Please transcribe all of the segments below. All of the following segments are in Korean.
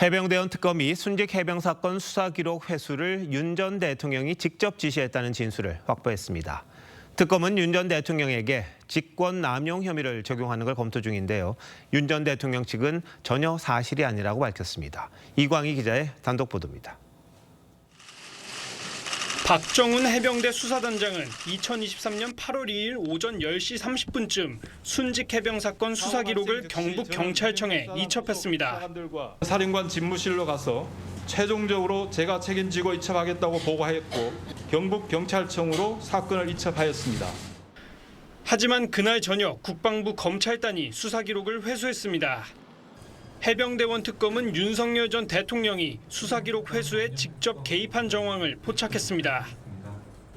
해병대원 특검이 순직 해병 사건 수사 기록 회수를 윤 전 대통령이 직접 지시했다는 진술을 확보했습니다. 특검은 윤 전 대통령에게 직권 남용 혐의를 적용하는 걸 검토 중인데요. 윤 전 대통령 측은 전혀 사실이 아니라고 밝혔습니다. 이광희 기자의 단독 보도입니다. 박정훈 해병대 수사단장은 2023년 8월 2일 오전 10시 30분쯤 순직 해병 사건 수사 기록을 경북 경찰청에 이첩했습니다. 사령관 집무실로 가서 최종적으로 제가 책임지고 이첩하겠다고 보고하였고 경북 경찰청으로 사건을 이첩하였습니다. 하지만 그날 저녁 국방부 검찰단이 수사 기록을 회수했습니다. 해병대원 특검은 윤석열 전 대통령이 수사 기록 회수에 직접 개입한 정황을 포착했습니다.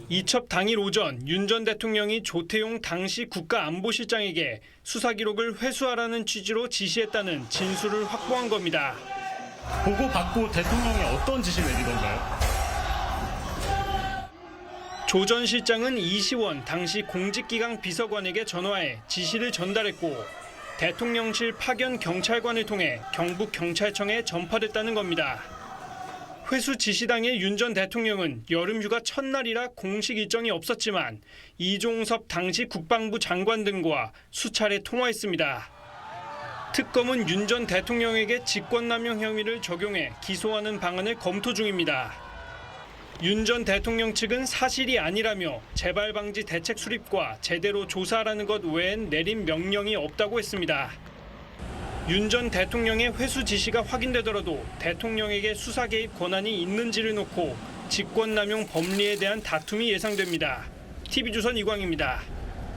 이첩 당일 오전 윤 전 대통령이 조태용 당시 국가안보실장에게 수사 기록을 회수하라는 취지로 지시했다는 진술을 확보한 겁니다. 보고 받고 대통령이 어떤 지시를 내리던가요? 조 전 실장은 이시원 당시 공직기강 비서관에게 전화해 지시를 전달했고 대통령실 파견 경찰관을 통해 경북 경찰청에 전파됐다는 겁니다. 회수 지시 당일 윤전 대통령은 여름휴가 첫날이라 공식 일정이 없었지만 이종섭 당시 국방부 장관 등과 수차례 통화했습니다. 특검은 윤 전 대통령에게 직권남용 혐의를 적용해 기소하는 방안을 검토 중입니다. 윤 전 대통령 측은 사실이 아니라며 재발 방지 대책 수립과 제대로 조사하라는 것 외엔 내린 명령이 없다고 했습니다. 윤 전 대통령의 회수 지시가 확인되더라도 대통령에게 수사 개입 권한이 있는지를 놓고 직권남용 법리에 대한 다툼이 예상됩니다. TV조선 이광입니다.